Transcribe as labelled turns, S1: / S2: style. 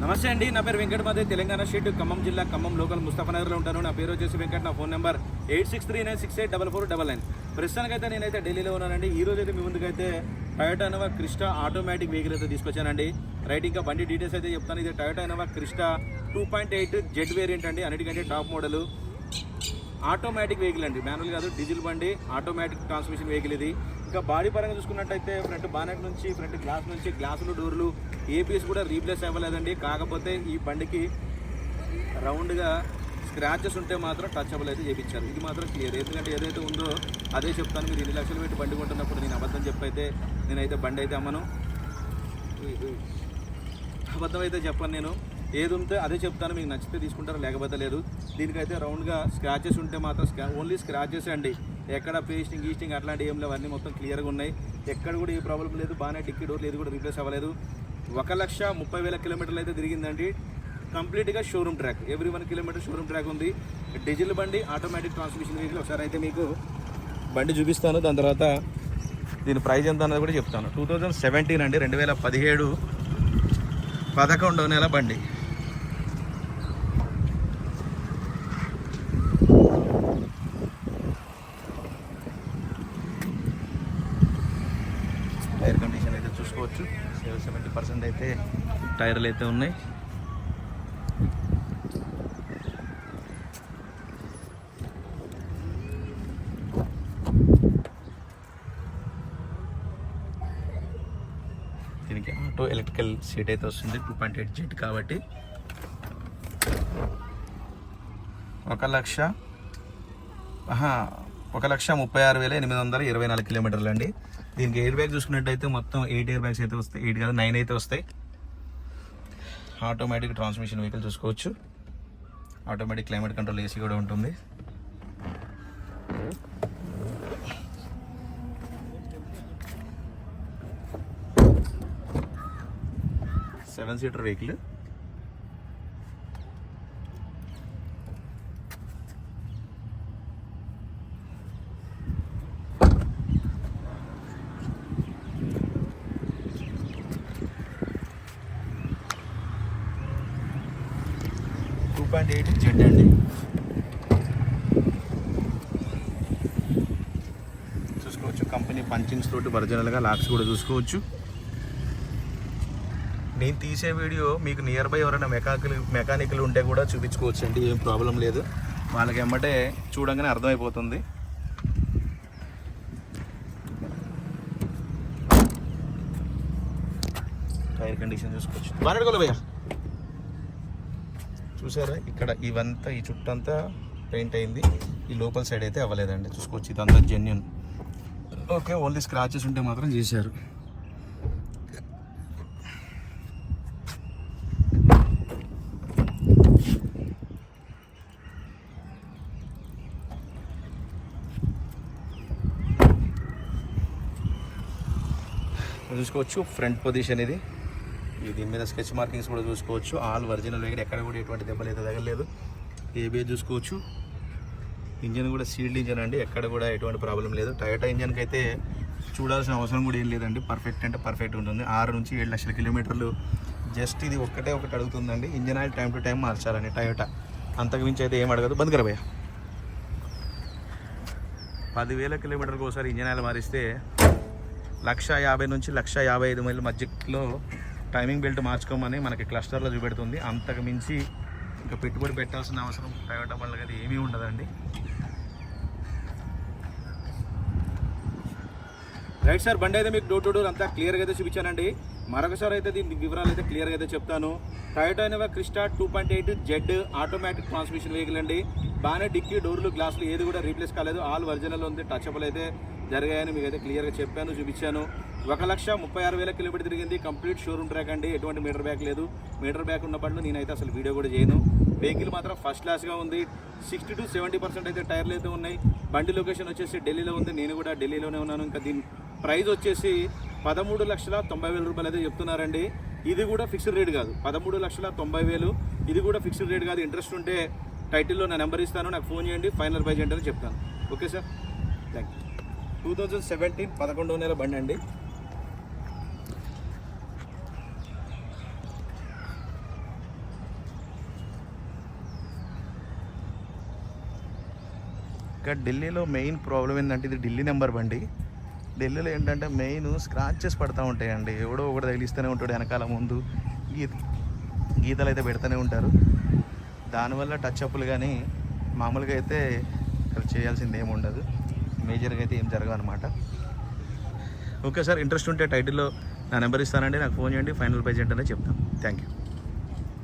S1: నమస్తే అండి నా పేరు వెంకట మాదే తెలంగాణ స్టేట్ ఖమ్మం జిల్లా ఖమ్మం లోకల్ ముస్తఫానగర్లో ఉంటాను. నా పేరు వచ్చేసి వెంకట నా phone number eight six three nine six eight double four double nine. ప్రస్తుతానికైతే నేనైతే ఢిల్లీలో ఉన్నానండి. ఈ రోజు అయితే మీ ముందుకైతే Toyota Innova Crysta automatic vehicle అయితే తీసుకొచ్చానండి. రైట్ ఇంకా బండి డీటెయిల్స్ అయితే చెప్తాను. ఇది Toyota Innova Crysta two point eight Z variant అండి. అన్నిటికంటే టాప్ మోడల్. ఆటోమేటిక్ వెహికల్ అండి. మాన్యువల్ కాదు డీజిల్ బండి ఆటోమేటిక్ ట్రాన్స్మిషన్ వెహికల్ ఇది. ఇంకా బాడీ పరంగా చూసుకున్నట్టయితే ఫ్రంట్ బానెట్ నుంచి ఫ్రంట్ గ్లాస్ నుంచి గ్లాసులు డోర్లు ఏపీఎస్ కూడా రీప్లేస్ అవ్వలేదండి. కాకపోతే ఈ బండికి రౌండ్గా స్క్రాచెస్ ఉంటే మాత్రం టచబుల్ అయితే చేయించారు ఇది మాత్రం క్లియర్. ఎందుకంటే ఏదైతే ఉందో అదే చెప్తాను మీరు ఎన్ని లక్షలు పెట్టి బండి కొంటున్నప్పుడు నేను అబద్ధం చెప్పైతే నేనైతే బండి అయితే అమ్మను. అబద్ధం అయితే చెప్పను నేను. ఏది ఉంటే అదే చెప్తాను మీకు నచ్చితే తీసుకుంటారు లేకపోతే లేదు. దీనికైతే రౌండ్గా స్క్రాచెస్ ఉంటే మాత్రం స్క్రా ఓన్లీ స్క్రాచెస్ అండి. ఎక్కడ పేస్టింగ్ గీస్టింగ్ అట్లాంటివి ఏం లేవు. అన్నీ మొత్తం క్లియర్గా ఉన్నాయి. ఎక్కడ కూడా ఏ ప్రాబ్లం లేదు. బాగానే టిక్కి డోర్ లేదు కూడా రీప్లేస్ అవ్వలేదు. ఒక లక్ష ముప్పై వేల కిలోమీటర్లు అయితే తిరిగిందండి. కంప్లీట్గా showroom track every one kilometre showroom track ఉంది. డీజిల్ బండి ఆటోమేటిక్ ట్రాన్స్మిషన్ వెహికల్ ఒకసారి అయితే మీకు బండి చూపిస్తాను. దాని తర్వాత దీని ప్రైస్ ఎంత అన్నది కూడా చెప్తాను. టూ థౌజండ్ సెవెంటీన్ అండి. రెండు వేల పదిహేడు పదకొండో నెల బండి టైర్ కండిషన్ అయితే చూసుకోవచ్చు. సెవెంటీ పర్సెంట్ అయితే టైర్లు అయితే ఉన్నాయి. దీనికి ఆటో ఎలక్ట్రికల్ సీట్ అయితే వస్తుంది. టూ పాయింట్ ఎయిట్ జెట్ కాబట్టి ఒక లక్ష ఒక లక్ష ముప్పై ఆరు వేల ఎనిమిది వందల ఇరవై నాలుగు కిలోమీటర్లు అండి. దీనికి ఎయిర్ బ్యాగ్ చూసుకున్నట్టయితే మొత్తం ఎయిట్ ఎయిర్ బ్యాగ్స్ అయితే వస్తాయి. ఎయిట్ కాదు నైన్ అయితే వస్తాయి. ఆటోమేటిక్ ట్రాన్స్మిషన్ వెహికల్ చూసుకోవచ్చు. ఆటోమేటిక్ క్లైమేట్ కంట్రోల్ ఏసీ కూడా ఉంటుంది. Seven seater vehicle point eight Z అండి. చూసుకోవచ్చు. కంపెనీ పంచింగ్స్ తోటి ఒరిజినల్గా లాక్స్ కూడా చూసుకోవచ్చు. నేను తీసే వీడియో మీకు నియర్ బై ఎవరైనా మెకానికల్ మెకానికల్ ఉంటే కూడా చూపించుకోవచ్చు అండి ఏం ప్రాబ్లం లేదు. వాళ్ళకి ఎమ్మటే చూడంగానే అర్థమైపోతుంది. టైర్ కండిషన్ చూసుకోవచ్చు. బాగా భయ్యా చూసారా? ఇక్కడ ఇవంతా ఈ చుట్టంతా పెయింట్ అయింది. ఈ లోపల సైడ్ అయితే అవ్వలేదండి. చూసుకోవచ్చు ఇదంతా జెన్యున్ ఓకే ఓన్లీ స్క్రాచెస్ ఉంటే మాత్రం చేశారు. చూసుకోవచ్చు ఫ్రంట్ పొజిషన్ ఇది ఇది. దీని మీద స్కెచ్ మార్కింగ్స్ కూడా చూసుకోవచ్చు. ఆల్ ఒరిజినల్ వెహికల్ ఎక్కడ కూడా ఎటువంటి దెబ్బలు అయితే తగలేదు ఏబిఏ చూసుకోవచ్చు. ఇంజన్ కూడా సీల్డ్ ఇంజన్ అండి. ఎక్కడ కూడా ఎటువంటి ప్రాబ్లం లేదు. టయోటా ఇంజన్కి అయితే చూడాల్సిన అవసరం కూడా ఏం లేదండి. పర్ఫెక్ట్ అంటే పర్ఫెక్ట్ ఉంటుంది. ఆరు నుంచి ఏడు లక్షల కిలోమీటర్లు జస్ట్ ఇది ఒక్కటే ఒకటి అడుగుతుందండి. Engine oil time to time మార్చాలండి Toyota. అంతకు మించి అయితే ఏం అడగదు. బంద్ కరబయ్య పదివేల కిలోమీటర్లకు ఒకసారి ఇంజన్ ఆయిల్ మారిస్తే లక్ష యాభై నుంచి లక్ష యాభై ఐదు మైళ్ళ మధ్యలో టైమింగ్ బెల్ట్ మార్చుకోమని మనకి క్లస్టర్లో చూపెడుతుంది. అంతకు మించి ఇంకా పెట్టుబడి పెట్టాల్సిన అవసరం ప్రైవేట్ బండ్లకి అది ఏమీ ఉండదండి. రైట్ సార్ బండి అయితే మీకు డోర్ టు డోర్ అంతా క్లియర్గా అయితే చూపించానండి. మరొకసారి అయితే దీని వివరాలు అయితే క్లియర్గా అయితే చెప్తాను. Toyota Innova Crysta two point eight Z automatic transmission vehicle అండి. బాగానే డిక్కీ డోర్లు గ్లాసులు ఏది కూడా రీప్లేస్ కాలేదు. ఆల్ ఒరిజినల్ ఉంది. టచ్ అప్లు అయితే జరిగాయని మీకు అయితే క్లియర్గా చెప్పాను చూపించాను. ఒక లక్ష ముప్పై ఆరు వేల కిలోమీటర్ తిరిగింది. కంప్లీట్ షోరూమ్ ట్రాక్ అండి. ఎటువంటి మీటర్ బ్యాక్ లేదు. మీటర్ బ్యాక్ ఉన్న బండ్లు నేనైతే అసలు వీడియో కూడా చేయను. వెహికల్ మాత్రం ఫస్ట్ క్లాస్గా ఉంది. సిక్స్టీ టు సెవెంటీ పర్సెంట్ అయితే టైర్లు అయితే ఉన్నాయి. బండి లొకేషన్ వచ్చేసి ఢిల్లీలో ఉంది. నేను కూడా ఢిల్లీలోనే ఉన్నాను. ఇంకా దీని ప్రైస్ వచ్చేసి పదమూడు లక్షల తొంభై వేల రూపాయలు అయితే చెప్తున్నారండి. ఇది కూడా ఫిక్స్డ్ రేట్ కాదు. పదమూడు లక్షల తొంభై వేలు. ఇది కూడా ఫిక్స్డ్ రేట్ కాదు. ఇంట్రెస్ట్ ఉంటే టైటిల్లో నా నెంబర్ ఇస్తాను. నాకు ఫోన్ చేయండి. ఫైనల్ ప్రైజ్ ఏంటని చెప్తాను. Okay sir thank you two thousand seventeen పదకొండవ నెల బండి అండి.
S2: ఇక్కడ ఢిల్లీలో మెయిన్ ప్రాబ్లం ఏంటంటే ఇది ఢిల్లీ నెంబర్ బండి. ఢిల్లీలో ఏంటంటే మెయిన్ స్క్రాచెస్ పడుతూ ఉంటాయండి. ఎవడో ఒకటి తగిలిస్తూనే ఉంటాడు వెనకాల ముందు. గీత గీతలు అయితే పెడుతూనే ఉంటారు. దానివల్ల టచ్ అప్లు కానీ మామూలుగా అయితే ఇక్కడ చేయాల్సింది ఏమి ఉండదు. మేజర్గా అయితే ఏం జరగదు అనమాట ఓకే సార్ ఇంట్రెస్ట్ ఉంటే టైటిల్లో నా నెంబర్ ఇస్తానండి. నాకు ఫోన్ చేయండి. ఫైనల్ ప్రైజ్ ఏంటనే చెప్తాను. Thank you